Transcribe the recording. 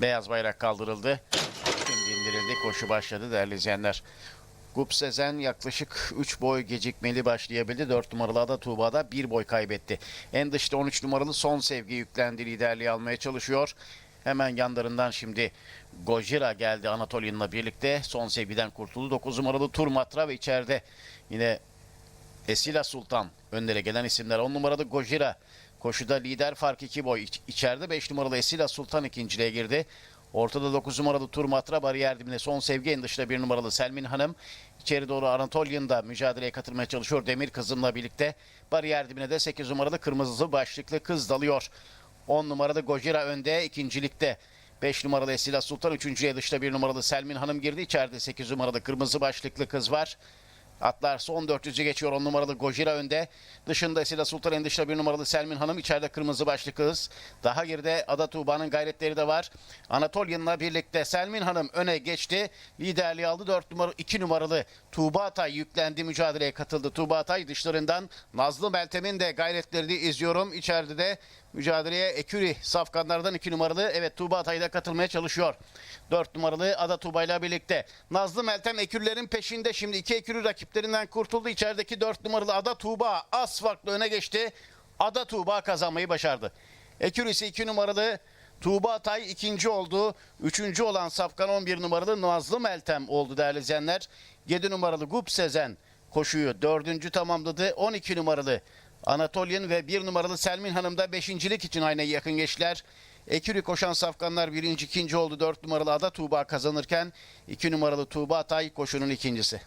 Beyaz bayrak kaldırıldı. Şimdi indirildi. Koşu başladı değerli izleyenler. Gup Sezen yaklaşık 3 boy gecikmeli başlayabildi. 4 numaralı Ada Tuğba'da 1 boy kaybetti. En dışta 13 numaralı Son Sevgi yüklendi. Liderliği almaya çalışıyor. Hemen yanlarından şimdi Gojira geldi Anatolia'nınla birlikte. Son Sevgi'den kurtuldu. 9 numaralı Turmatra ve içeride yine Esila Sultan önlere gelen isimler. 10 numaralı Gojira koşuda lider fark 2 boy. İç- İçeride 5 numaralı Esila Sultan ikinciliğe girdi. Ortada 9 numaralı Turmatra bariyer dibinde son sevgi en dışta 1 numaralı Selmin Hanım. İçeri doğru Anatolian da mücadeleye katılmaya çalışıyor. Demir kızımla birlikte bariyer dibine de 8 numaralı kırmızı başlıklı kız dalıyor. 10 numaralı Gojira önde ikincilikte. 5 numaralı Esila Sultan üçüncüye dışta 1 numaralı Selmin Hanım girdi. İçeride 8 numaralı kırmızı başlıklı kız var. Atlar son 400'ü geçiyor 10 numaralı Gojira önde. Dışında Esila Sultan en dışta 1 numaralı Selmin Hanım. içeride kırmızı başlı kız. Daha geride Ada Tuğba'nın gayretleri de var. Anatolia'nınla birlikte Selmin Hanım öne geçti. Liderliği aldı 4 numaralı 2 numaralı Tuğba Atay yüklendi mücadeleye katıldı. Tuğba Atay dışlarından Nazlı Meltem'in de gayretlerini izliyorum. İçeride de mücadeleye Eküri safkanlardan 2 numaralı evet Tuğba Atay da katılmaya çalışıyor. 4 numaralı Ada Tuğba ile birlikte. Nazlı Meltem Ekürlerin peşinde şimdi iki Ekürü rakiplerinden kurtuldu. İçerideki 4 numaralı Ada Tuğba az farklı öne geçti. Ada Tuğba kazanmayı başardı. Ekürisi 2 numaralı Tuğba Atay ikinci oldu. Üçüncü olan Safkan 11 numaralı Nazlı Meltem oldu değerli izleyenler. 7 numaralı Gup Sezen koşuyu dördüncü tamamladı. 12 numaralı Anatolian ve 1 numaralı Selmin Hanım da beşincilik için aynaya yakın geçtiler. Ekürü koşan safkanlar birinci ikinci oldu. 4 numaralı Ada Tuğba kazanırken 2 numaralı Tuğba Atay koşunun ikincisi.